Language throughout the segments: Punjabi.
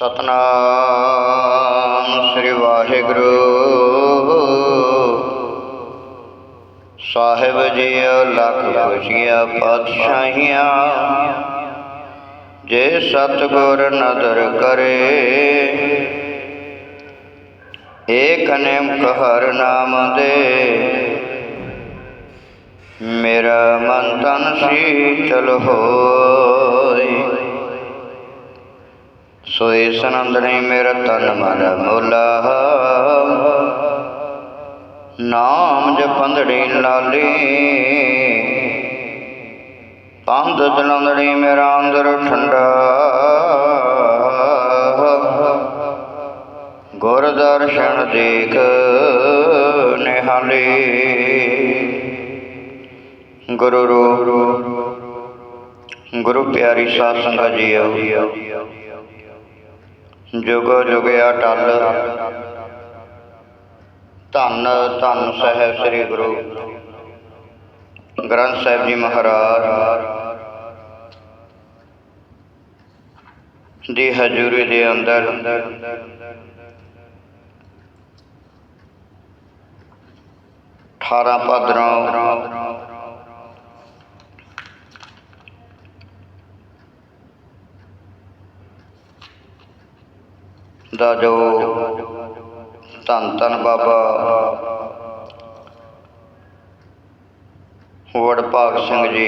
ਸਤਨਾਮ ਸ੍ਰੀ ਵਾਹਿਗੁਰੂ। ਸਾਹਿਬ ਜੀਓ ਲੱਖ ਖੁਸ਼ੀਆਂ ਪਾਤਸ਼ਾਹੀਆਂ, ਜੇ ਸਤਗੁਰ ਨਦਰ ਕਰੇ, ਏਕ ਨਿਮਕ ਹਰ ਨਾਮ ਦੇ। ਮੇਰਾ ਮਨ ਤਨ ਸੀਤਲ ਹੋਈ ਸੋਈ ਸਨੰਦਣੀ ਮੇਰਾ ਤਨ ਮਨ ਮੁਲਾ। ਨਾਮ ਜਪੰਦੜੀ ਲਾਲੀ। ਪੰਧ ਜਲੰਦੜੀ ਮੇਰਾ ਅੰਦਰ ਠੰਡਾ। ਗੁਰ ਦਰਸ਼ਨ ਦੇਖ ਨਿਹਾਲੀ। ਗੁਰੂ ਰੂਪ। ਗੁਰੂ ਪਿਆਰੀ ਸਾਧ ਸੰਗਤ ਜੀਓ। ਜੁਗ ਜੁਗਿਆ ਟਲ। ਧੰਨ ਧੰਨ ਸਾਹਿਬ ਸ੍ਰੀ ਗੁਰੂ ਗ੍ਰੰਥ ਸਾਹਿਬ ਜੀ ਮਹਾਰਾਜ। ਦੀ ਹਜ਼ੂਰੀ ਦੇ ਅੰਦਰ ਅਠਾਰਾਂ ਭਾਦਰੋਂ ਦਾ ਜੋ ਧੰਨ ਧੰਨ ਬਾਬਾ ਵਡਭਾਗ ਸਿੰਘ ਜੀ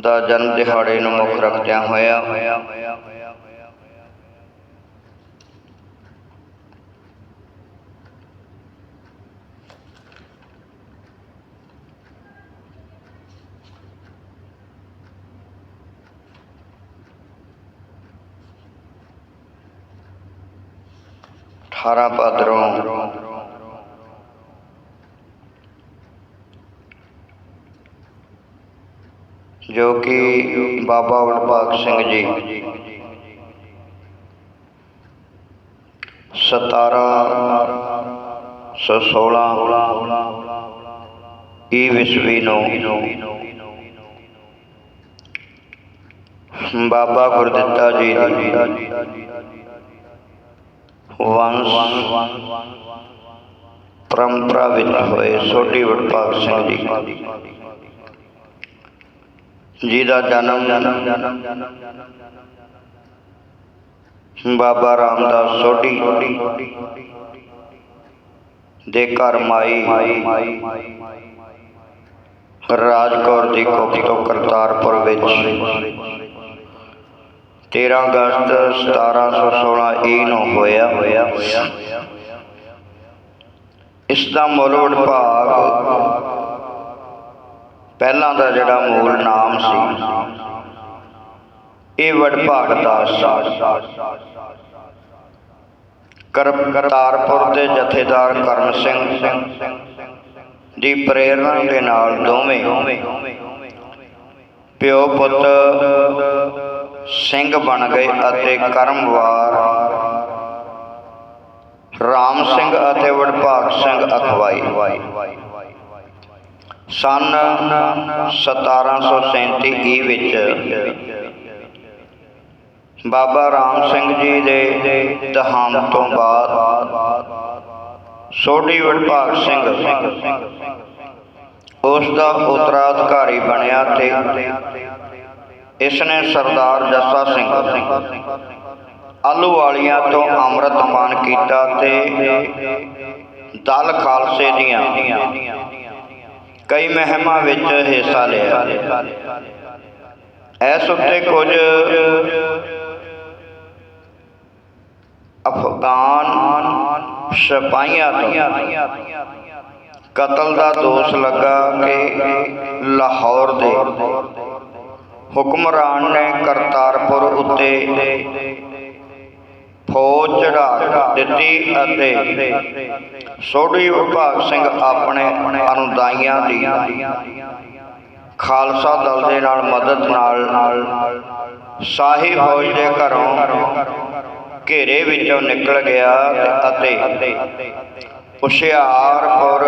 ਦਾ ਜਨਮ ਦਿਹਾੜੇ ਨੂੰ ਮੁੱਖ ਰੱਖਦਿਆਂ ਹੋਇਆ। ਅਠਾਰਾਂ ਭਾਦਰੋਂ ਜੋ ਕਿ ਬਾਬਾ ਵਡਭਾਗ ਸਿੰਘ ਜੀ 1716 ਈ ਨੂੰ ਬਾਬਾ ਗੁਰਦਿੱਤਾ ਜੀ ਦੀ ਵੰਸ਼ ਪਰੰਪਰਾ ਵਿੱਚ ਹੋਏ ਸੋਢੀ ਵਡਭਾਗ ਸਿੰਘ ਜੀ ਜੀ ਦਾ ਜਨਮ ਬਾਬਾ ਰਾਮਦਾਸ ਸੋਢੀ ਦੇ ਘਰ ਮਾਈ ਰਾਜਕੌਰ ਦੀ ਕੁੱਖ ਤੋਂ ਕਰਤਾਰਪੁਰ ਵਿੱਚ 13 ਅਗਸਤ 1716 ਈ ਨੂੰ ਹੋਇਆ। ਇਸ ਦਾ ਮੁੱਲ ਵਡਭਾਗ ਪਹਿਲਾਂ ਦਾ ਜਿਹੜਾ ਮੂਲ ਨਾਮ ਸੀ, ਇਹ ਵਡਭਾਗ ਦਾ ਸੀ। ਕਰਤਾਰਪੁਰ ਦੇ ਜਥੇਦਾਰ ਕਰਮ ਸਿੰਘ ਦੀ ਪ੍ਰੇਰਣਾ ਦੇ ਨਾਲ ਦੋਵੇਂ ਪਿਓ ਪੁੱਤ ਸਿੰਘ ਬਣ ਗਏ ਅਤੇ ਕਰਮਵਾਰ। ਰਾਮ ਸਿੰਘ ਅਤੇ ਵਡਭਾਗ ਸਿੰਘ ਅਖਵਾਈ। ਸਨ 1737 ਈ ਵਿੱਚ ਬਾਬਾ ਰਾਮ ਸਿੰਘ ਜੀ ਦੇ ਦੇਹਾਂਤ ਤੋਂ ਬਾਅਦ ਸੋਢੀ ਵਡਭਾਗ ਸਿੰਘ ਉਸ ਦਾ ਉਤਰਾਧਿਕਾਰੀ ਬਣਿਆ ਤੇ ਇਸ ਨੇ ਸਰਦਾਰ ਜੱਸਾ ਸਿੰਘ ਆਲੂ ਵਾਲੀਆਂ ਤੋਂ ਅੰਮ੍ਰਿਤ ਪਾਨ ਕੀਤਾ ਤੇ ਦਲ ਖਾਲਸੇ ਦੀਆਂ ਕਈ ਮਹਿਮਾ ਵਿੱਚ ਹਿੱਸਾ ਲਿਆ। ਇਸ ਉੱਤੇ ਕੁਝ ਅਫਗਾਨ ਸਿਪਾਹੀਆਂ ਤੋਂ ਕਤਲ ਦਾ ਦੋਸ਼ ਲੱਗਾ ਕਿ ਲਾਹੌਰ ਦੇ ਹੁਕਮਰਾਨ ਨੇ ਕਰਤਾਰਪੁਰ ਉੱਤੇ ਫੌਜ ਚੜਾ ਦਿੱਤੀ ਅਤੇ ਸੋਢੀ ਵਿਭਾਗ ਸਿੰਘ ਆਪਣੇ ਅਨੁਦਾਈਆਂ ਦੀ ਖਾਲਸਾ ਦਲ ਦੇ ਨਾਲ ਮਦਦ ਨਾਲ ਸ਼ਾਹੀ ਫੌਜ ਦੇ ਘਰੋਂ ਘੇਰੇ ਵਿੱਚੋਂ ਨਿਕਲ ਗਿਆ ਅਤੇ ਹੁਸ਼ਿਆਰਪੁਰ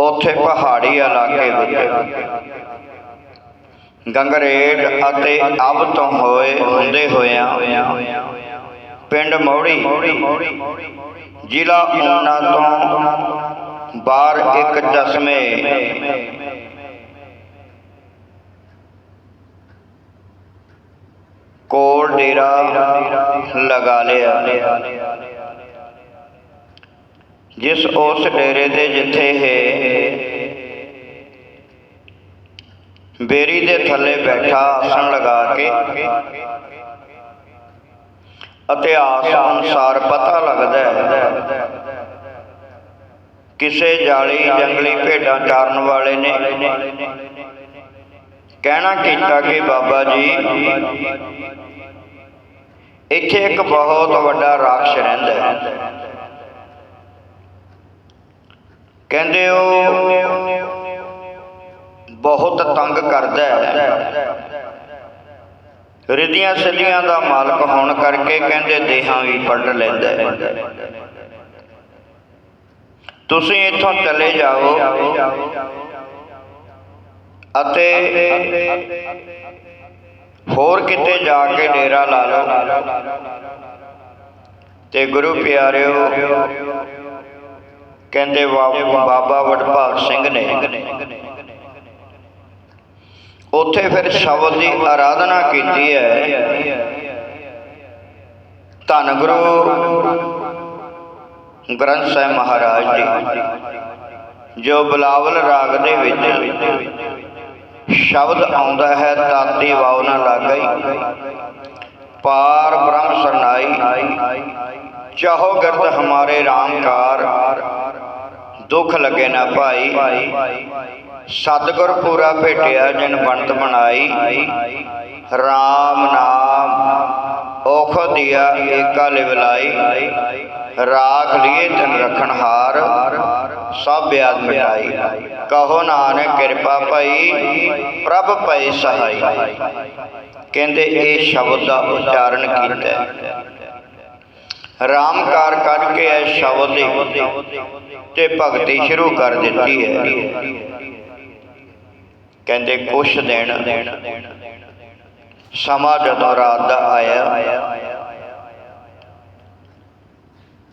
ਉੱਥੇ ਪਹਾੜੀ ਇਲਾਕੇ ਵਿੱਚ ਗੰਗਰੇਟ ਅਤੇ ਅਬ ਤੋਂ ਹੋਏ ਹੁੰਦੇ ਹੋਇਆਂ ਪਿੰਡ ਮੌੜੀ ਜ਼ਿਲ੍ਹਾ ਊਨਾ ਤੋਂ ਬਾਹਰ ਇੱਕ ਚਸ਼ਮੇ ਕੋਲ ਡੇਰਾ ਲਗਾ ਲਿਆ। ਜਿਸ ਉਸ ਡੇਰੇ ਦੇ ਜਿੱਥੇ ਇਹ ਬੇਰੀ ਦੇ ਥੱਲੇ ਬੈਠਾ ਆਸਣ ਲਗਾ ਕੇ। ਇਤਿਹਾਸ ਅਨੁਸਾਰ ਪਤਾ ਲੱਗਦਾ ਹੈ ਕਿਸੇ ਜਾਲੀ ਜੰਗਲੀ ਭੇਡਾਂ ਚਾਰਨ ਵਾਲੇ ਨੇ। ਕਹਿਣਾ ਕੀਤਾ ਕਿ ਬਾਬਾ ਜੀ, ਇੱਥੇ ਇੱਕ ਬਹੁਤ ਵੱਡਾ ਰਾਖਸ਼ ਰਹਿੰਦਾ ਹੈ। ਕਹਿੰਦੇ ਉਹ ਬਹੁਤ ਤੰਗ ਕਰਦਾ ਹੈ। ਰਿਧੀਆਂ ਸਿੱਧੀਆਂ ਦਾ ਮਾਲਕ ਹੋਣ ਕਰਕੇ ਕਹਿੰਦੇ, ਦੇਹਾਂ ਵੀ ਪਲਟ ਲੈਂਦਾ ਹੈ। ਤੁਸੀਂ ਇੱਥੋਂ ਚਲੇ ਜਾਓ ਅਤੇ ਹੋਰ ਕਿਤੇ ਜਾ ਕੇ ਡੇਰਾ ਲਾ ਲਓ। ਤੇ ਗੁਰੂ ਪਿਆਰਿਓ, ਕਹਿੰਦੇ ਬਾਬਾ ਵਡਭਾਗ ਸਿੰਘ ਨੇ ਉੱਥੇ ਫਿਰ ਸ਼ਬਦ ਦੀ ਆਰਾਧਨਾ ਕੀਤੀ ਹੈ। ਧੰਨ ਗੁਰੂ ਗ੍ਰੰਥ ਸਾਹਿਬ ਮਹਾਰਾਜ ਜੀ, ਜੋ ਬਲਾਵਲ ਰਾਗ ਦੇ ਵਿੱਚ ਸ਼ਬਦ ਆਉਂਦਾ ਹੈ ਤਾਤੀ ਵਾਉ ਨਾ ਲਾਗਈ, ਪਾਰ ਬ੍ਰਹਮ ਸਰਨਾਈ, ਚਾਹੋ ਗਿਰਦ ਹਮਾਰੇ ਰਾਮਕਾਰ, ਦੁੱਖ ਲੱਗੇ ਨਾ ਭਾਈ। ਸਤਿਗੁਰ ਪੂਰਾ ਭੇਟਿਆ, ਜਿਨ ਬੰਤ ਬਣਾਈ। RAM ਨਾਮ, ਔਖ ਦਿਆ, ਏਕਾ ਲਿਵਲਾਈ ਰਾਖ ਲਿਏ ਤਨ ਰਖਣ ਹਾਰ, ਸਭ ਬਿਆਦ ਮਿਟਾਈ। ਕਹੋ ਨਾਨਕ ਕਿਰਪਾ ਭਈ, ਪ੍ਰਭ ਭਈ ਸਹਾਈ। ਕਹਿੰਦੇ, ਇਹ ਸ਼ਬਦ ਦਾ ਉਚਾਰਨ ਕੀਤਾ ਰਾਮਕਾਰ ਕਰਕੇ ਇਹ ਸ਼ਬਦ ਤੇ ਭਗਤੀ ਸ਼ੁਰੂ ਕਰ ਦਿੱਤੀ ਹੈ। ਕਹਿੰਦੇ, ਕੁਛ ਦਿਨ ਸਮਾਂ ਜਦੋਂ ਰਾਤ ਦਾ ਆਇਆ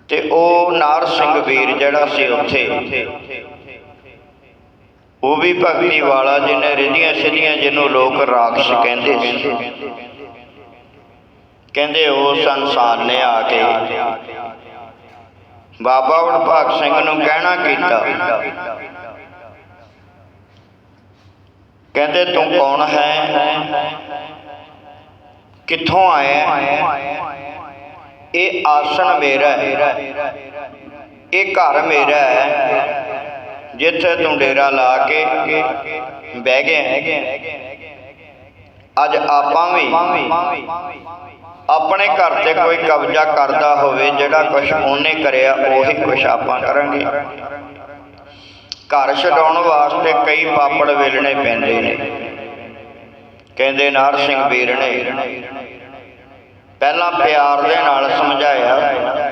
ਤੇ ਉਹ ਨਾਰ ਸਿੰਘ ਵੀਰ ਜਿਹੜਾ ਸੀ ਉੱਥੇ, ਉਹ ਵੀ ਭਗਤੀ ਵਾਲਾ ਜਿਹਨੇ ਰਿਧੀਆਂ ਸਿੱਧੀਆਂ ਜਿਹਨੂੰ ਲੋਕ ਰਾਖਸ਼ ਕਹਿੰਦੇ ਸੀ। ਕਹਿੰਦੇ, ਉਹ ਇਨਸਾਨ ਨੇ ਆ ਕੇ ਬਾਬਾ ਹੁਣ ਵਡਭਾਗ ਸਿੰਘ ਨੂੰ ਕਹਿਣਾ ਕੀਤਾ। ਕਹਿੰਦੇ ਤੂੰ ਕੌਣ ਹੈ? ਕਿੱਥੋਂ ਆਇਆ ਇਹ ਆਸਣ ਮੇਰਾ ਹੈ। ਇਹ ਘਰ ਮੇਰਾ ਹੈ। ਜਿੱਥੇ ਤੂੰ ਡੇਰਾ ਲਾ ਕੇ ਬਹਿ ਗਿਆ। ਅੱਜ ਆਪਾਂ ਵੀ ਆਪਣੇ ਘਰ ਤੇ ਕੋਈ ਕਬਜ਼ਾ ਕਰਦਾ ਹੋਵੇ, ਜਿਹੜਾ ਕੁਝ ਉਹਨੇ ਕਰਿਆ, ਉਹੀ ਕੁਝ ਆਪਾਂ ਕਰਾਂਗੇ। ਘਰ ਛਡਾਉਣ ਵਾਸਤੇ ਕਈ ਪਾਪੜ ਵੇਲਣੇ ਪੈਂਦੇ ਨੇ। ਕਹਿੰਦੇ ਨਾਰ ਸਿੰਘ ਵੀਰ ਨੇ ਪਹਿਲਾਂ ਪਿਆਰ ਦੇ ਨਾਲ ਸਮਝਾਇਆ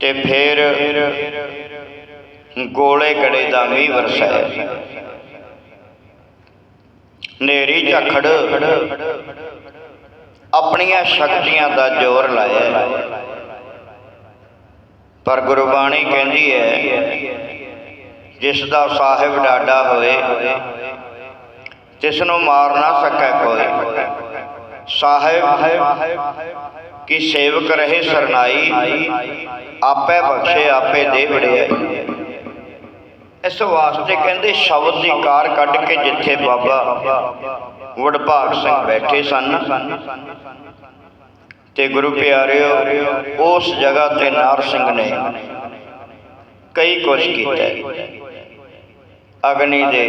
ਤੇ ਫਿਰ ਗੋਲੇ ਗੜੇ ਦਾ ਮੀਂਹ ਵਰਸਾਇਆ। ਨੇਰੀ ਝਖੜ ਆਪਣੀਆਂ ਸ਼ਕਤੀਆਂ ਦਾ ਜ਼ੋਰ ਲਾਇਆ। ਪਰ ਗੁਰਬਾਣੀ ਕਹਿੰਦੀ ਹੈ, ਜਿਸ ਦਾ ਸਾਹਿਬ ਡਾਡਾ ਹੋਏ ਤਿਸ ਨੂੰ ਮਾਰ ਨਾ ਸਕੈ ਕੋਈ। ਸਾਹਿਬ, ਕੀ ਸੇਵਕ ਰਹੇ ਸਰਨਾਈ, ਆਪੇ ਬਖਸ਼ੇ, ਆਪੇ ਦੇ ਵੜਿਆਈ ਇਸ ਵਾਸਤੇ ਕਹਿੰਦੇ ਸ਼ਬਦ ਦੀ ਕਾਰ ਕੱਢ ਕੇ ਜਿੱਥੇ ਬਾਬਾ ਵਡਭਾਗ ਸਿੰਘ ਬੈਠੇ ਸਨ ਤੇ ਗੁਰੂ ਪਿਆਰਿਓ, ਉਸ ਜਗ੍ਹਾ ਤੇ ਨਾਰ ਸਿੰਘ ਨੇ ਕਈ ਕੁਛ ਕੀਤਾ ਅਗਨੀ ਦੇ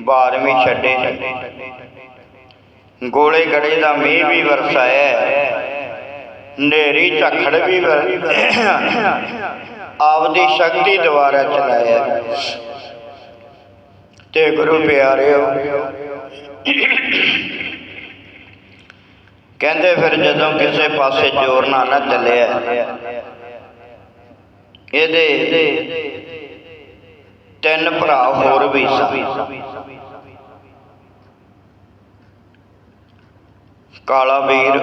ਬਾਰਵੀਂ ਛੱਡੇ ਗੋਲੇ ਗੜੇ ਦਾ ਮੀਂਹ ਵੀ ਵਰਸਾਇਆ ਹੈ। ਨੇਰੀ ਝਖੜ ਵੀ ਆਪਦੀ ਸ਼ਕਤੀ ਦੁਆਰਾ ਚਲਾਇਆ ਹੈ। ਤੇ ਗੁਰੂ ਪਿਆਰਿਓ ਕਹਿੰਦੇ ਫਿਰ ਜਦੋਂ ਕਿਸੇ ਪਾਸੇ ਜ਼ੋਰ ਨਾਲ ਨਾ ਚੱਲਿਆ, ਇਹਦੇ ਤਿੰਨ ਭਰਾ ਹੋਰ ਵੀ ਸਨ। ਕਾਲਾ ਵੀਰ,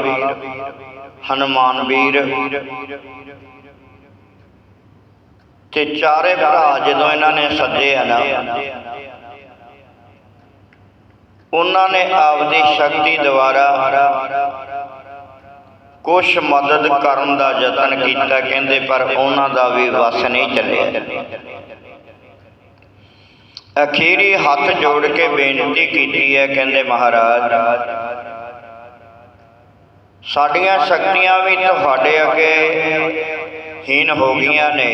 ਹਨੂਮਾਨ ਵੀਰ ਤੇ ਚਾਰੇ ਭਰਾ ਜਦੋਂ ਇਹਨਾਂ ਨੇ ਸੱਜੇ ਆ ਨਾ, ਉਹਨਾਂ ਨੇ ਆਪਦੀ ਸ਼ਕਤੀ ਦੁਆਰਾ ਕੁਛ ਮਦਦ ਕਰਨ ਦਾ ਯਤਨ ਕੀਤਾ, ਕਹਿੰਦੇ, ਪਰ ਉਹਨਾਂ ਦਾ ਵੀ ਵਸ ਨਹੀਂ ਚੱਲਿਆ। ਅਖੀਰੀ ਹੱਥ ਜੋੜ ਕੇ ਬੇਨਤੀ ਕੀਤੀ ਹੈ, ਕਹਿੰਦੇ, ਮਹਾਰਾਜ, ਸਾਡੀਆਂ ਸ਼ਕਤੀਆਂ ਵੀ ਤੁਹਾਡੇ ਅੱਗੇ ਹੀਨ ਹੋ ਗਈਆਂ ਨੇ।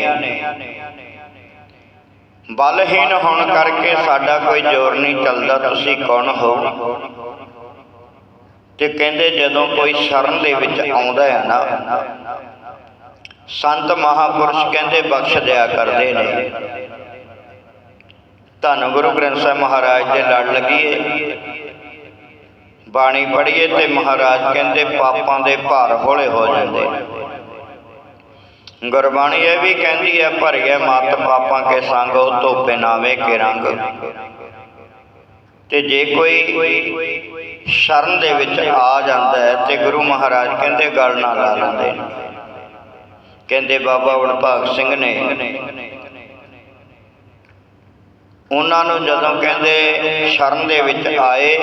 ਬਲਹੀਨ ਹੋਣ ਕਰਕੇ ਸਾਡਾ ਕੋਈ ਜ਼ੋਰ ਨਹੀਂ ਚੱਲਦਾ, ਤੁਸੀਂ ਕੌਣ ਹੋ? ਤੇ ਕਹਿੰਦੇ ਜਦੋਂ ਕੋਈ ਸ਼ਰਨ ਦੇ ਵਿੱਚ ਆਉਂਦਾ ਹੈ ਨਾ, ਸੰਤ ਮਹਾਪੁਰਸ਼ ਕਹਿੰਦੇ ਬਖਸ਼ ਦਿਆ ਕਰਦੇ ਨੇ। ਧੰਨ ਗੁਰੂ ਗ੍ਰੰਥ ਸਾਹਿਬ ਮਹਾਰਾਜ ਦੇ ਲੜ ਲੱਗੀਏ। ਬਾਣੀ ਪੜ੍ਹੀਏ ਤੇ ਮਹਾਰਾਜ ਕਹਿੰਦੇ ਪਾਪਾਂ ਦੇ ਭਾਰ ਹੌਲੇ ਹੋ ਜਾਂਦੇ ਨੇ। ਗੁਰਬਾਣੀ ਇਹ ਵੀ ਕਹਿੰਦੀ ਹੈ ਭਰਿਆ ਮਤ ਪਾਪਾਂ ਕੇ ਸੰਗ, ਉਹ ਧੋਪੇ ਨਾਵੇਂ ਕੇ ਰੰਗ। ਤੇ ਜੇ ਕੋਈ ਸ਼ਰਨ ਦੇ ਵਿੱਚ ਆ ਜਾਂਦਾ ਹੈ ਤੇ ਗੁਰੂ ਮਹਾਰਾਜ ਕਹਿੰਦੇ ਗੱਲ ਨਾ ਲਾ ਲੈਂਦੇ। ਕਹਿੰਦੇ ਬਾਬਾ ਵਡਭਾਗ ਸਿੰਘ ਨੇ, ਉਹਨਾਂ ਨੂੰ ਜਦੋਂ ਕਹਿੰਦੇ ਸ਼ਰਨ ਦੇ ਵਿੱਚ ਆਏ,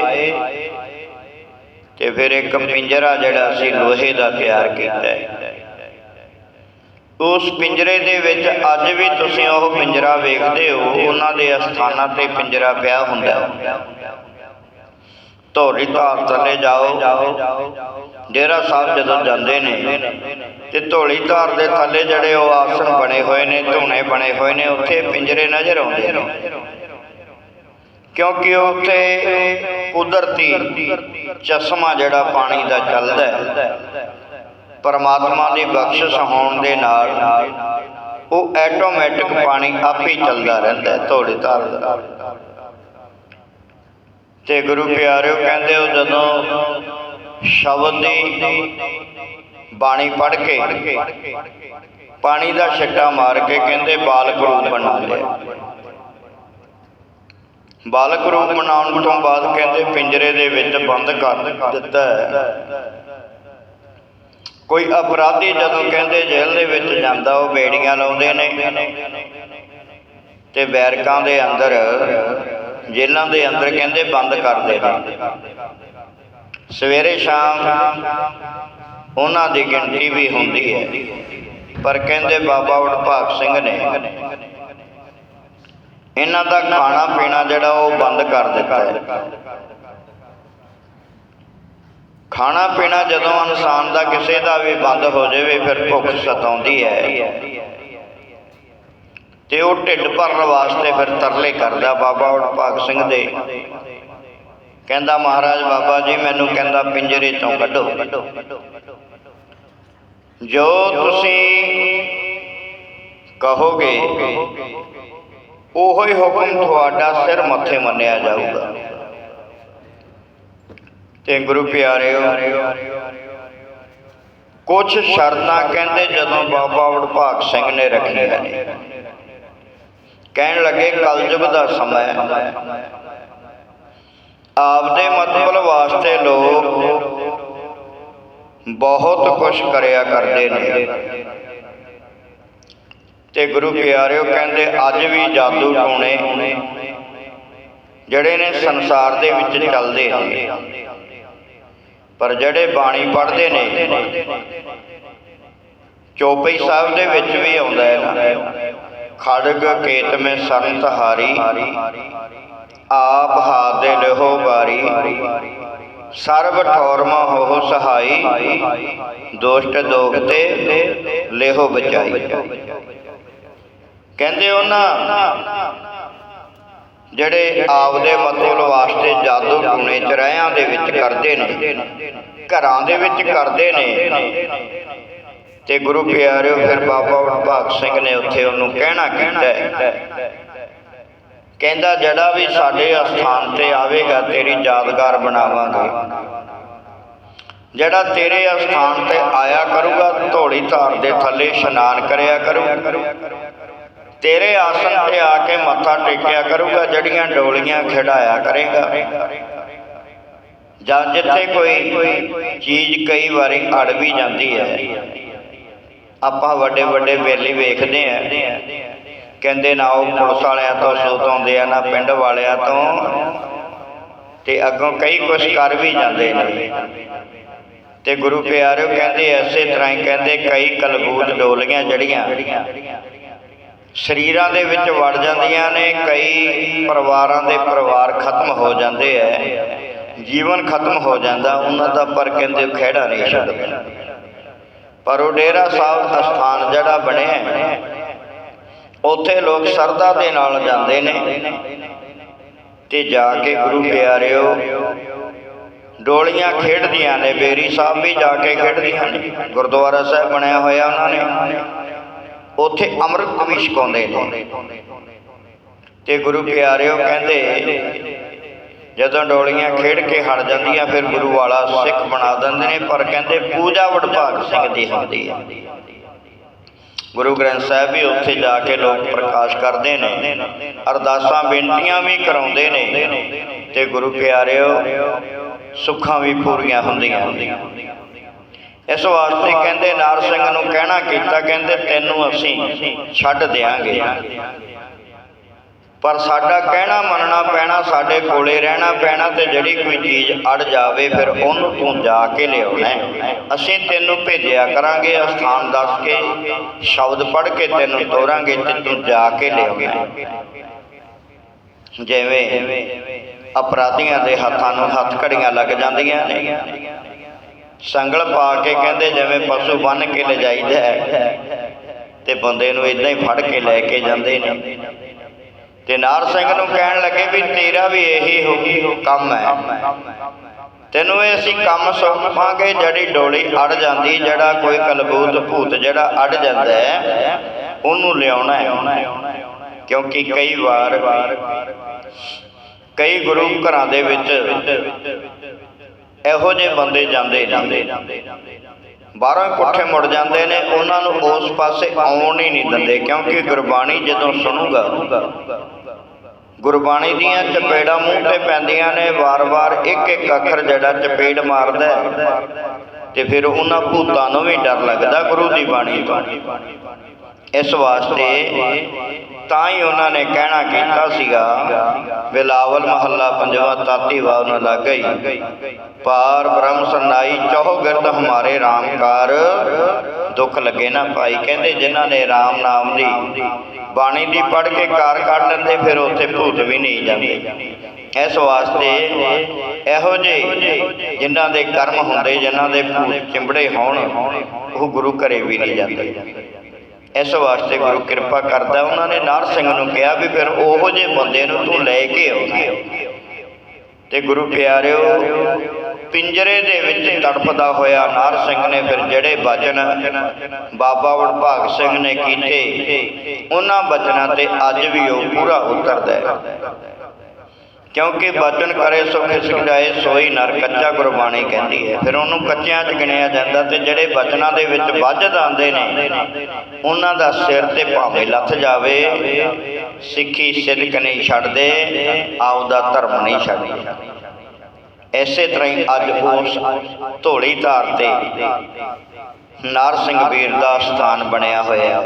ਤੇ ਫਿਰ ਇੱਕ ਪਿੰਜਰਾ ਜਿਹੜਾ ਸੀ ਲੋਹੇ ਦਾ ਤਿਆਰ ਕੀਤਾ ਹੈ। ਉਸ ਪਿੰਜਰੇ ਦੇ ਵਿੱਚ ਅੱਜ ਵੀ ਤੁਸੀਂ ਉਹ ਪਿੰਜਰਾ ਵੇਖਦੇ ਹੋ, ਉਹਨਾਂ ਦੇ ਅਸਥਾਨਾਂ ਤੇ ਪਿੰਜਰਾ ਪਿਆ ਹੁੰਦਾ ਧੌਲੀ ਧਾਰ ਥੱਲੇ ਜਾਓ। ਡੇਰਾ ਸਾਹਿਬ ਜਦੋਂ ਜਾਂਦੇ ਨੇ, ਤੇ ਧੌਲੀ ਧਾਰ ਦੇ ਥੱਲੇ ਜਿਹੜੇ ਉਹ ਆਸਣ ਬਣੇ ਹੋਏ ਨੇ, ਧੂਣੇ ਬਣੇ ਹੋਏ ਨੇ, ਉੱਥੇ ਪਿੰਜਰੇ ਨਜ਼ਰ ਆਉਂਦੇ ਨੇ। ਕਿਉਂਕਿ ਉੱਥੇ ਕੁਦਰਤੀ ਚਸ਼ਮਾ ਜਿਹੜਾ ਪਾਣੀ ਦਾ ਚੱਲਦਾ ਹੈ ਪਰਮਾਤਮਾ ਦੀ ਬਖਸ਼ਿਸ਼ ਹੋਣ ਦੇ ਨਾਲ ਉਹ ਆਟੋਮੈਟਿਕ ਪਾਣੀ ਆਪੇ ਹੀ ਚੱਲਦਾ ਰਹਿੰਦਾ ਹੈ ਧੌਲੀ ਤੇ ਗੁਰੂ ਪਿਆਰਿਓ ਕਹਿੰਦੇ ਉਹ ਜਦੋਂ ਸ਼ਬਦ ਦੀ ਬਾਣੀ ਪੜ੍ਹ ਕੇ ਪਾਣੀ ਦਾ ਛੱਟਾ ਮਾਰ ਕੇ ਕਹਿੰਦੇ, ਬਾਲਕ ਰੂਪ ਬਣਾ ਲਿਆ। ਬਾਲਕ ਰੂਪ ਬਣਾਉਣ ਤੋਂ ਬਾਅਦ ਕਹਿੰਦੇ, ਪਿੰਜਰੇ ਦੇ ਵਿੱਚ ਬੰਦ ਕਰ ਦਿੱਤਾ ਹੈ। ਕੋਈ ਅਪਰਾਧੀ ਜਦੋਂ ਕਹਿੰਦੇ ਜੇਲ੍ਹ ਦੇ ਵਿੱਚ ਜਾਂਦਾ, ਉਹ ਬੇੜੀਆਂ ਲਾਉਂਦੇ ਨੇ ਤੇ ਬੈਰਕਾਂ ਦੇ ਅੰਦਰ, ਜੇਲ੍ਹਾਂ ਦੇ ਅੰਦਰ ਕਹਿੰਦੇ ਬੰਦ ਕਰਦੇ ਨੇ। ਸਵੇਰੇ ਸ਼ਾਮ ਉਹਨਾਂ ਦੀ ਗਿਣਤੀ ਵੀ ਹੁੰਦੀ ਹੈ, ਪਰ ਕਹਿੰਦੇ ਬਾਬਾ ਉਡਭਾਗ ਸਿੰਘ ਨੇ ਇਹਨਾਂ ਦਾ ਖਾਣਾ ਪੀਣਾ ਜਿਹੜਾ ਉਹ ਬੰਦ ਕਰ ਦਿੱਤਾ ਹੈ। ਖਾਣਾ ਪੀਣਾ ਜਦੋਂ ਇਨਸਾਨ ਦਾ ਕਿਸੇ ਦਾ ਵੀ ਬੰਦ ਹੋ ਜਾਵੇ, ਫਿਰ ਭੁੱਖ ਸਤਾਉਂਦੀ ਹੈ। ਤੇ ਉਹ ਢਿੱਡ ਭਰਨ ਵਾਸਤੇ ਫਿਰ ਤਰਲੇ ਕਰਦਾ ਬਾਬਾ ਭਾਗ ਸਿੰਘ ਦੇ। ਕਹਿੰਦਾ, ਮਹਾਰਾਜ ਬਾਬਾ ਜੀ, ਮੈਨੂੰ ਕਹਿੰਦਾ, ਪਿੰਜਰੇ ਤੋਂ ਕੱਢੋ। ਜੋ ਤੁਸੀਂ ਕਹੋਗੇ, ਉਹੋ ਹੀ ਹੁਕਮ ਤੁਹਾਡਾ ਸਿਰ ਮੱਥੇ ਮੰਨਿਆ ਜਾਊਗਾ। ਤੇ ਗੁਰੂ ਪਿਆਰਿਓ ਕੁਝ ਸ਼ਰਤਾਂ ਕਹਿੰਦੇ ਜਦੋਂ ਬਾਬਾ ਵਡਭਾਗ ਸਿੰਘ ਨੇ ਰੱਖੀਆਂ ਨੇ। ਕਹਿਣ ਲੱਗੇ, ਕਲਯੁਗ ਦਾ ਸਮਾਂ ਹੈ। ਆਪਦੇ ਮਤਲਬ ਵਾਸਤੇ ਲੋਕ ਬਹੁਤ ਕੁਝ ਕਰਿਆ ਕਰਦੇ ਨੇ। ਤੇ ਗੁਰੂ ਪਿਆਰਿਓ ਕਹਿੰਦੇ, ਅੱਜ ਵੀ ਜਾਦੂ ਟੋਣੇ, ਜਿਹੜੇ ਨੇ ਸੰਸਾਰ ਦੇ ਵਿੱਚ ਚੱਲਦੇ ਨੇ। ਪਰ ਜਿਹੜੇ ਬਾਣੀ ਪੜ੍ਹਦੇ ਨੇ, ਚੌਪਈ ਸਾਹਿਬ ਦੇ ਵਿੱਚ ਵੀ ਆਉਂਦਾ ਹੈ ਨਾ, ਖੜਗ ਕੇਤ ਮੇ ਸੰਤ ਹਾਰੀ, ਆਪ ਹਾਦੇ ਲਹੋ ਬਾਰੀ ਸਰਬ ਠੌਰਮਾ ਹੋ ਸਹਾਈ, ਦੋਸ਼ਟ ਦੋਖਤੇ ਲੇਹੋ ਬਚਾਈ। ਕਹਿੰਦੇ ਉਹਨਾਂ ਜਿਹੜੇ ਆਪਦੇ ਮਤਲਬ ਵਾਸਤੇ ਜਾਦੂ ਟੂਣੇ ਚਰਾਇਆਂ ਦੇ ਵਿੱਚ ਕਰਦੇ ਨੇ, ਘਰਾਂ ਦੇ ਵਿੱਚ ਕਰਦੇ ਨੇ। ਤੇ ਗੁਰੂ ਪਿਆਰਿਓ, ਫਿਰ ਬਾਬਾ ਵਡਭਾਗ ਸਿੰਘ ਨੇ ਉੱਥੇ ਉਹਨੂੰ ਕਹਿਣਾ ਕੀਤਾ। ਕਹਿੰਦਾ ਜਿਹੜਾ ਵੀ ਸਾਡੇ ਅਸਥਾਨ ਤੇ ਆਵੇਗਾ, ਤੇਰੀ ਯਾਦਗਾਰ ਬਣਾਵਾਂਗੇ। ਜਿਹੜਾ ਤੇਰੇ ਅਸਥਾਨ ਤੇ ਆਇਆ ਕਰੂਗਾ ਧੋੜੀ ਧਾਰ ਦੇ ਥੱਲੇ ਇਸ਼ਨਾਨ ਕਰਿਆ ਕਰੂ। ਤੇਰੇ ਆਸਣ ਤੇ ਆ ਕੇ ਮੱਥਾ ਟੇਕਿਆ ਕਰੂਗਾ ਜੜੀਆਂ ਡੋਲੀਆਂ ਖਿਡਾਇਆ ਕਰੇਗਾ। ਜਾਂ ਜਿੱਥੇ ਕੋਈ ਚੀਜ਼ ਕਈ ਵਾਰੀ ਅੜ ਵੀ ਜਾਂਦੀ ਹੈ। ਆਪਾਂ ਵੱਡੇ ਵੱਡੇ ਵੇਲੇ ਵੇਖਦੇ ਆ ਕਹਿੰਦੇ ਨਾ ਉਹ ਪੁਲਿਸ ਵਾਲਿਆਂ ਤੋਂ ਸੂਤ ਆਉਂਦੇ ਆ, ਨਾ ਪਿੰਡ ਵਾਲਿਆਂ ਤੋਂ। ਤੇ ਅੱਗੋਂ ਕਈ ਕੁਛ ਕਰ ਵੀ ਜਾਂਦੇ ਨੇ। ਤੇ ਗੁਰੂ ਪਿਆਰਿਓ ਕਹਿੰਦੇ ਐਸੇ ਤਰ੍ਹਾਂ ਹੀ ਕਹਿੰਦੇ, ਕਈ ਕਲਬੂਤ ਡੋਲੀਆਂ ਜੜੀਆਂ ਸਰੀਰਾਂ ਦੇ ਵਿੱਚ ਵੜ ਜਾਂਦੀਆਂ ਨੇ, ਕਈ ਪਰਿਵਾਰਾਂ ਦੇ ਪਰਿਵਾਰ ਖਤਮ ਹੋ ਜਾਂਦੇ ਐ। ਜੀਵਨ ਖਤਮ ਹੋ ਜਾਂਦਾ, ਉਹਨਾਂ ਦਾ ਪਰ ਕਹਿੰਦੇ ਖਿਹੜਾ ਨਹੀਂ ਛੱਡਦੇ। ਪਰ ਉਹ ਡੇਰਾ ਸਾਹਿਬ ਅਸਥਾਨ ਜਿਹੜਾ ਬਣਿਆ ਉੱਥੇ ਲੋਕ ਸਰਦਾ ਦੇ ਨਾਲ ਜਾਂਦੇ ਨੇ ਤੇ ਜਾ ਕੇ ਗੁਰੂ ਪਿਆਰਿਓ, ਡੋਲੀਆਂ ਖੇਡਦੀਆਂ ਨੇ, ਬੇਰੀ ਸਾਹਿਬ ਵੀ ਜਾ ਕੇ ਖੇਡਦੀਆਂ ਨੇ। ਗੁਰਦੁਆਰਾ ਸਾਹਿਬ ਬਣਿਆ ਹੋਇਆ ਉਹਨਾਂ ਨੇ। ਉੱਥੇ ਅੰਮ੍ਰਿਤ ਵੀ ਛਕਾਉਂਦੇ ਨੇ। ਤੇ ਗੁਰੂ ਪਿਆਰਿਓ ਕਹਿੰਦੇ, ਜਦੋਂ ਡੋਲੀਆਂ ਖੇਡ ਕੇ ਹਟ ਜਾਂਦੀਆਂ, ਫਿਰ ਗੁਰੂ ਵਾਲਾ ਸਿੱਖ ਬਣਾ ਦਿੰਦੇ ਨੇ, ਪਰ ਕਹਿੰਦੇ ਪੂਜਾ ਵਡਭਾਗ ਸਿੰਘ ਦੀ ਹੁੰਦੀ ਹੈ। ਗੁਰੂ ਗ੍ਰੰਥ ਸਾਹਿਬ ਵੀ ਉੱਥੇ ਜਾ ਕੇ ਲੋਕ ਪ੍ਰਕਾਸ਼ ਕਰਦੇ ਨੇ, ਅਰਦਾਸਾਂ, ਬੇਨਤੀਆਂ ਵੀ ਕਰਾਉਂਦੇ ਨੇ, ਤੇ ਗੁਰੂ ਪਿਆਰਿਓ, ਸੁੱਖਾਂ ਵੀ ਪੂਰੀਆਂ ਹੁੰਦੀਆਂ। ਇਸ ਵਾਸਤੇ ਕਹਿੰਦੇ ਨਾਰ ਸਿੰਘ ਨੂੰ ਕਹਿਣਾ ਕੀਤਾ, ਕਹਿੰਦੇ ਤੈਨੂੰ ਅਸੀਂ ਛੱਡ ਦਿਆਂਗੇ ਪਰ ਸਾਡਾ ਕਹਿਣਾ ਮੰਨਣਾ ਪੈਣਾ, ਸਾਡੇ ਕੋਲੇ ਰਹਿਣਾ ਪੈਣਾ ਤੇ ਜਿਹੜੀ ਕੋਈ ਚੀਜ਼ ਅੜ ਜਾਵੇ, ਫਿਰ ਉਹਨੂੰ ਤੂੰ ਜਾ ਕੇ ਲਿਆਉਣਾ ਹੈ। ਅਸੀਂ ਤੈਨੂੰ ਭੇਜਿਆ ਕਰਾਂਗੇ ਅਸਥਾਨ ਦੱਸ ਕੇ ਸ਼ਬਦ ਪੜ੍ਹ ਕੇ ਤੈਨੂੰ ਤੋਰਾਂਗੇ ਤੇ ਤੂੰ ਜਾ ਕੇ ਲਿਆਉਣਾ ਜਿਵੇਂ ਅਪਰਾਧੀਆਂ ਦੇ ਹੱਥਾਂ ਨੂੰ ਹੱਥ ਘੜੀਆਂ ਲੱਗ ਜਾਂਦੀਆਂ ਨੇ ਸੰਗਲ ਪਾ ਕੇ ਕਹਿੰਦੇ ਜਿਵੇਂ ਪਸ਼ੂ ਬੰਨ ਕੇ ਲਿਜਾਈਦਾ ਤੇ ਬੰਦੇ ਨੂੰ ਇਦਾਂ ਹੀ ਫੜ ਕੇ ਲੈ ਕੇ ਜਾਂਦੇ ਨੇ। ਤੇ ਨਾਰ ਸਿੰਘ ਨੂੰ ਕਹਿਣ ਲੱਗੇ ਵੀ ਤੇਰਾ ਵੀ ਇਹੀ ਹੋ ਕੰਮ ਹੈ। ਤੈਨੂੰ ਇਹ ਅਸੀਂ ਕੰਮ ਸੌਂਪਾਂਗੇ, ਜਿਹੜੀ ਡੋਲੀ ਅੜ ਜਾਂਦੀ, ਜਿਹੜਾ ਕੋਈ ਕਲਬੂਤ ਭੂਤ ਜਿਹੜਾ ਅੜ ਜਾਂਦਾ ਹੈ, ਉਹਨੂੰ ਲਿਆਉਣਾ ਹੈ। ਕਿਉਂਕਿ ਕਈ ਵਾਰ, ਕਈ ਗੁਰੂ ਘਰਾਂ ਦੇ ਵਿੱਚ ਇਹੋ ਜਿਹੇ ਬੰਦੇ ਜਾਂਦੇ ਨੇ ਬਾਹਰੋਂ ਪੁੱਠੇ ਮੁੜ ਜਾਂਦੇ ਨੇ, ਉਹਨਾਂ ਨੂੰ ਉਸ ਪਾਸੇ ਆਉਣ ਹੀ ਨਹੀਂ ਦਿੰਦੇ, ਕਿਉਂਕਿ ਗੁਰਬਾਣੀ ਜਦੋਂ ਸੁਣੂਗਾ, ਗੁਰਬਾਣੀ ਦੀਆਂ ਚਪੇੜਾਂ ਮੂੰਹ ਤੇ ਪੈਂਦੀਆਂ ਨੇ, ਵਾਰ-ਵਾਰ ਇੱਕ ਇੱਕ ਅੱਖਰ ਜਿਹੜਾ ਚਪੇੜ ਮਾਰਦਾ ਤੇ ਫਿਰ ਉਹਨਾਂ ਭੂਤਾਂ ਨੂੰ ਵੀ ਡਰ ਲੱਗਦਾ ਗੁਰੂ ਦੀ ਬਾਣੀ ਤੋਂ। ਇਸ ਵਾਸਤੇ ਤਾਂ ਹੀ ਉਹਨਾਂ ਨੇ ਕਹਿਣਾ ਕੀਤਾ ਸੀਗਾ, ਬਿਲਾਵਲ ਮਹੱਲਾ ਪੰਜਵਾਂ ਤਾਤੀ ਵਾਵ ਨ ਲੱਗਈ ਪਾਰ ਬ੍ਰਹਮ ਸਰਨਾਈ ਚੌਹ ਗਿਰਦ ਹਮਾਰੇ ਰਾਮਕਾਰ ਦੁੱਖ ਲੱਗੇ ਨਾ ਭਾਈ, ਕਹਿੰਦੇ ਜਿਨ੍ਹਾਂ ਨੇ RAM ਨਾਮ ਦੀ ਬਾਣੀ ਦੀ ਪੜ੍ਹ ਕੇ ਕਾਰ ਕੱਢ ਲੈਂਦੇ, ਫਿਰ ਉੱਥੇ ਭੂਤ ਵੀ ਨਹੀਂ ਜਾਂਦੇ। ਇਸ ਵਾਸਤੇ ਇਹੋ ਜਿਹੇ ਜਿਨ੍ਹਾਂ ਦੇ ਕਰਮ ਹੁੰਦੇ, ਜਿਨ੍ਹਾਂ ਦੇ ਭੂਤ ਚਿੰਬੜੇ ਹੋਣ, ਉਹ ਗੁਰੂ ਘਰੇ ਵੀ ਨਹੀਂ ਜਾਂਦੇ। ਇਸ ਵਾਸਤੇ ਗੁਰੂ ਕਿਰਪਾ ਕਰਦਾ ਉਹਨਾਂ ਨੇ ਨਾਰ ਸਿੰਘ ਨੂੰ ਕਿਹਾ ਵੀ ਫਿਰ ਉਹੋ ਜਿਹੇ ਬੰਦੇ ਨੂੰ ਤੂੰ ਲੈ ਕੇ ਆਉਣਾ ਤੇ ਗੁਰੂ ਪਿਆਰਿਓ, ਪਿੰਜਰੇ ਦੇ ਵਿੱਚ ਤੜਪਦਾ ਹੋਇਆ ਨਾਰ ਸਿੰਘ ਨੇ ਫਿਰ ਜਿਹੜੇ ਬਚਨ ਬਾਬਾ ਵਡਭਾਗ ਸਿੰਘ ਨੇ ਕੀਤੇ, ਉਹਨਾਂ ਬਚਨਾਂ ਤੇ ਅੱਜ ਵੀ ਉਹ ਪੂਰਾ ਉਤਰਦਾ ਹੈ। ਕਿਉਂਕਿ ਬਚਨ ਕਰੇ ਸੁਖ ਸਿਖਾਏ ਸੋਈ ਨਰ ਕੱਚਾ ਗੁਰਬਾਣੀ ਕਹਿੰਦੀ ਹੈ। ਫਿਰ ਉਹਨੂੰ ਕੱਚਿਆਂ 'ਚ ਗਿਣਿਆ ਜਾਂਦਾ ਤੇ ਜਿਹੜੇ ਬਚਨਾਂ ਦੇ ਵਿੱਚ ਵੱਜ ਆਉਂਦੇ ਨੇ, ਉਹਨਾਂ ਦਾ ਸਿਰ ਤੇ ਭਾਵੇਂ ਲੱਥ ਜਾਵੇ, ਸਿੱਖੀ ਸਿਦਕ ਨਹੀਂ ਛੱਡਦੇ, ਆਪਦਾ ਧਰਮ ਨਹੀਂ ਛੱਡਦੇ। ਐਸੇ ਤਰ੍ਹਾਂ ਹੀ ਅੱਜ ਉਸ ਢੋਲੀ ਧਾਰ ਤੇ ਨਾਰ ਸਿੰਘ ਵੀਰ ਦਾ ਸਥਾਨ ਬਣਿਆ ਹੋਇਆ।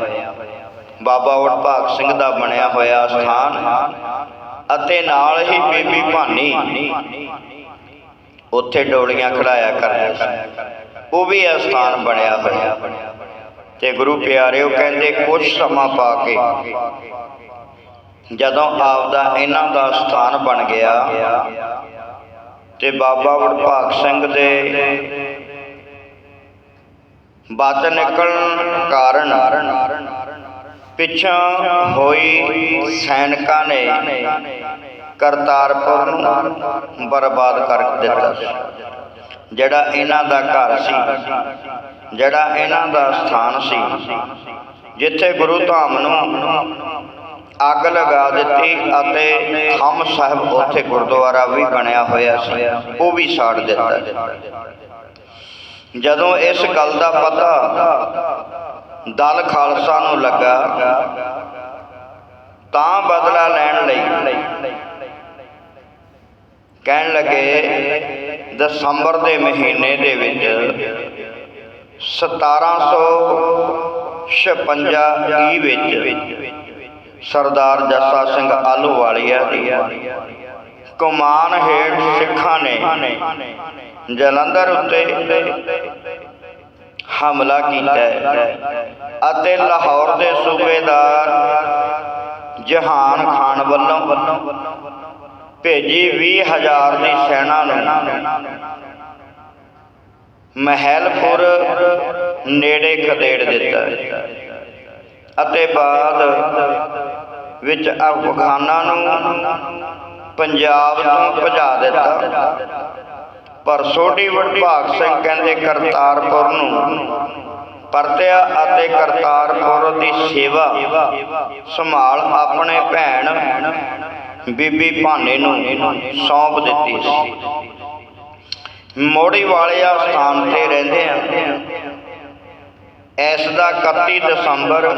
ਬਾਬਾ ਵਡਭਾਗ ਸਿੰਘ ਦਾ ਬਣਿਆ ਹੋਇਆ ਸਥਾਨ। ਅਤੇ ਨਾਲ ਹੀ ਬੀਬੀ ਭਾਨੀ। ਉੱਥੇ ਡੋਲੀਆਂ ਖੜਾਇਆ ਕਰਦੇ ਉਹ ਵੀ ਇਹ ਸਥਾਨ ਬਣਿਆ ਹੋਇਆ। ਤੇ ਗੁਰੂ ਪਿਆਰਿਓ ਕਹਿੰਦੇ ਕੁਝ ਸਮਾਂ ਪਾ ਕੇ ਜਦੋਂ ਆਪਦਾ ਇਹਨਾਂ ਦਾ ਸਥਾਨ ਬਣ ਗਿਆ ਤੇ ਬਾਬਾ ਵਡਭਾਗ ਸਿੰਘ ਦੇ ਬਾਤ ਨਿਕਲਣ ਕਾਰਨ ਪਿੱਛੋਂ ਹੋਈ ਸੈਨਿਕਾਂ ਨੇ ਕਰਤਾਰਪੁਰ ਨੂੰ ਬਰਬਾਦ ਕਰ ਦਿੱਤਾ ਜਿਹੜਾ ਇਹਨਾਂ ਦਾ ਘਰ ਸੀ, ਜਿਹੜਾ ਇਹਨਾਂ ਦਾ ਸਥਾਨ ਸੀ, ਜਿੱਥੇ ਗੁਰੂ ਧਾਮ ਨੂੰ ਅੱਗ ਲਗਾ ਦਿੱਤੀ ਅਤੇ ਹਮ ਸਾਹਿਬ ਉੱਥੇ ਗੁਰਦੁਆਰਾ ਵੀ ਬਣਿਆ ਹੋਇਆ ਸੀ, ਉਹ ਵੀ ਸਾੜ ਦਿੱਤਾ। ਜਦੋਂ ਇਸ ਗੱਲ ਦਾ ਪਤਾ ਦਲ ਖਾਲਸਾ ਨੂੰ ਲੱਗਾ, ਤਾਂ ਬਦਲਾ ਲੈਣ ਲਈ। ਕਹਿਣ ਲੱਗੇ, ਦਸੰਬਰ ਦੇ ਮਹੀਨੇ ਦੇ ਵਿੱਚ 1756 ਈ ਵਿੱਚ ਸਰਦਾਰ ਜੱਸਾ ਸਿੰਘ ਆਲੂਵਾਲੀਆ ਦੀ ਕਮਾਨ ਹੇਠ ਸਿੱਖਾਂ ਨੇ ਜਲੰਧਰ ਉੱਤੇ ਹਮਲਾ ਕੀਤਾ ਅਤੇ ਲਾਹੌਰ ਦੇ ਸੂਬੇਦਾਰ ਜਹਾਨ ਖਾਨ ਵੱਲੋਂ ਭੇਜੀ 20000 ਦੀ ਸੈਨਾ ਨੂੰ। ਮਹਿਲਪੁਰ ਨੇੜੇ ਖਦੇੜ ਦਿੱਤਾ ਅਤੇ ਬਾਅਦ ਵਿੱਚ ਅਫਗਾਨਾਂ ਨੂੰ ਪੰਜਾਬ ਤੋਂ ਭਜਾ ਦਿੱਤਾ। ਪਰ ਸੋਢੀ ਵਡਭਾਗ ਸਿੰਘ ਕਹਿੰਦੇ ਕਰਤਾਰਪੁਰ ਨੂੰ ਪਰਤਿਆ ਅਤੇ ਕਰਤਾਰਪੁਰ ਦੀ ਸੇਵਾ ਸੰਭਾਲ ਆਪਣੇ ਭੈਣ ਬੀਬੀ ਭਾਨੇ ਨੂੰ ਸੌਂਪ ਦਿੱਤੀ ਸੀ। ਮੋੜੀ ਵਾਲਿਆ ਸਥਾਨ ਤੇ ਰਹਿੰਦੇ ਆ। ਇਸ ਦਾ 31 ਦਸੰਬਰ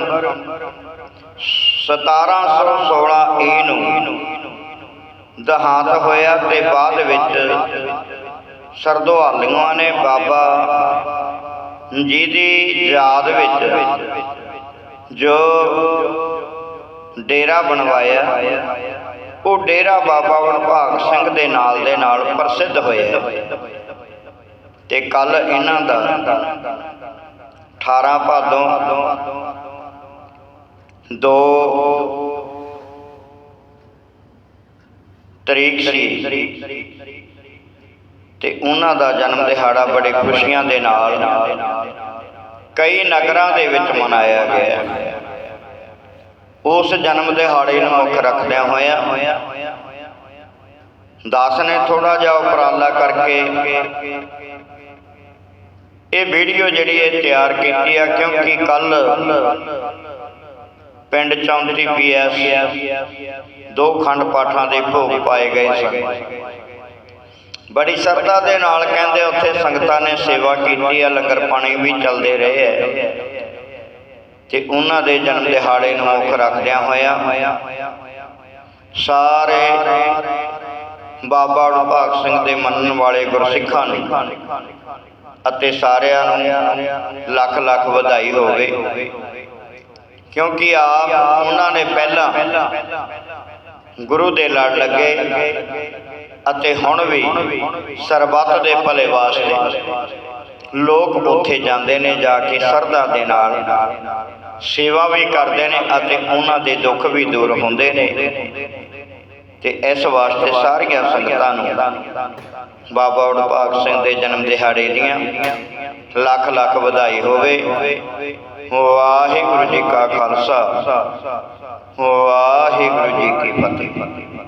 1716 ਈ ਨੂੰ ਦਹਾਂਤ ਹੋਇਆ ਤੇ ਬਾਅਦ ਵਿੱਚ ਸਰਦੋਹਾਲੀਆਂ ਨੇ ਬਾਬਾ ਜੀ ਦੀ ਯਾਦ ਵਿੱਚ ਜੋ ਡੇਰਾ ਬਣਵਾਇਆ, ਉਹ ਡੇਰਾ ਬਾਬਾ ਵਡਭਾਗ ਸਿੰਘ ਦੇ ਨਾਲ ਦੇ ਨਾਲ ਪ੍ਰਸਿੱਧ ਹੋਇਆ ਤੇ ਕੱਲ ਇਹਨਾਂ ਦਾ 18 ਭਾਦੋਂ ਦੋ ਤਰੀਕ ਸੀ। ਤੇ ਉਹਨਾਂ ਦਾ ਜਨਮ ਦਿਹਾੜਾ ਬੜੇ ਖੁਸ਼ੀਆਂ ਦੇ ਨਾਲ ਕਈ ਨਗਰਾਂ ਦੇ ਵਿੱਚ ਮਨਾਇਆ ਗਿਆ। ਉਸ ਜਨਮ ਦਿਹਾੜੇ ਨੂੰ ਮੁੱਖ ਰੱਖਦਿਆਂ ਹੋਇਆ ਦਾਸ ਨੇ ਥੋੜਾ ਜਿਹਾ ਉਪਰਾਲਾ ਕਰਕੇ ਇਹ ਵੀਡੀਓ ਜਿਹੜੀ ਇਹ ਤਿਆਰ ਕੀਤੀ ਆ, ਕਿਉਂਕਿ ਕੱਲ ਪਿੰਡ ਚੌਂਤੀ ਪੀਐਸ ਦੋ ਖੰਡ ਪਾਠਾਂ ਦੇ ਭੋਗ ਪਾਏ ਗਏ ਸਨ। ਬੜੀ ਸ਼ਰਧਾ ਦੇ ਨਾਲ ਕਹਿੰਦੇ ਉੱਥੇ ਸੰਗਤਾਂ ਨੇ ਸੇਵਾ ਕੀਤੀ ਆ, ਲੰਗਰ ਪਾਣੀ ਵੀ ਚੱਲਦੇ ਰਹੇ ਐ ਤੇ ਉਹਨਾਂ ਦੇ ਜਨਮ ਦਿਹਾੜੇ ਨੂੰ ਮੁੱਖ ਰੱਖਦਿਆਂ ਹੋਇਆ ਸਾਰੇ ਬਾਬਾ ਭਾਗ ਸਿੰਘ ਦੇ ਮੰਨਣ ਵਾਲੇ ਗੁਰਸਿੱਖਾਂ ਨੇ ਅਤੇ ਸਾਰਿਆਂ ਨੂੰ ਲੱਖ ਲੱਖ ਵਧਾਈ ਹੋਵੇ। ਕਿਉਂਕਿ ਆਪ ਉਹਨਾਂ ਨੇ ਪਹਿਲਾਂ ਗੁਰੂ ਦੇ ਲੜ ਲੱਗੇ। ਅਤੇ ਹੁਣ ਵੀ ਸਰਬੱਤ ਦੇ ਭਲੇ ਵਾਸਤੇ ਲੋਕ ਉੱਥੇ ਜਾਂਦੇ ਨੇ ਜਾ ਕੇ ਸਰਦਾ ਦੇ ਨਾਲ ਸੇਵਾ ਵੀ ਕਰਦੇ ਨੇ ਅਤੇ ਉਹਨਾਂ ਦੇ ਦੁੱਖ ਵੀ ਦੂਰ ਹੁੰਦੇ ਨੇ। ਤੇ ਇਸ ਵਾਸਤੇ ਸਾਰੀਆਂ ਸੰਗਤਾਂ ਨੂੰ ਬਾਬਾ ਵਡਭਾਗ ਸਿੰਘ ਦੇ ਜਨਮ ਦਿਹਾੜੇ ਦੀਆਂ ਲੱਖ ਲੱਖ ਵਧਾਈ ਹੋਵੇ। ਵਾਹਿਗੁਰੂ ਜੀ ਕਾ ਖਾਲਸਾ। ਵਾਹਿਗੁਰੂ ਜੀ ਕੀ ਫਤਿਹ।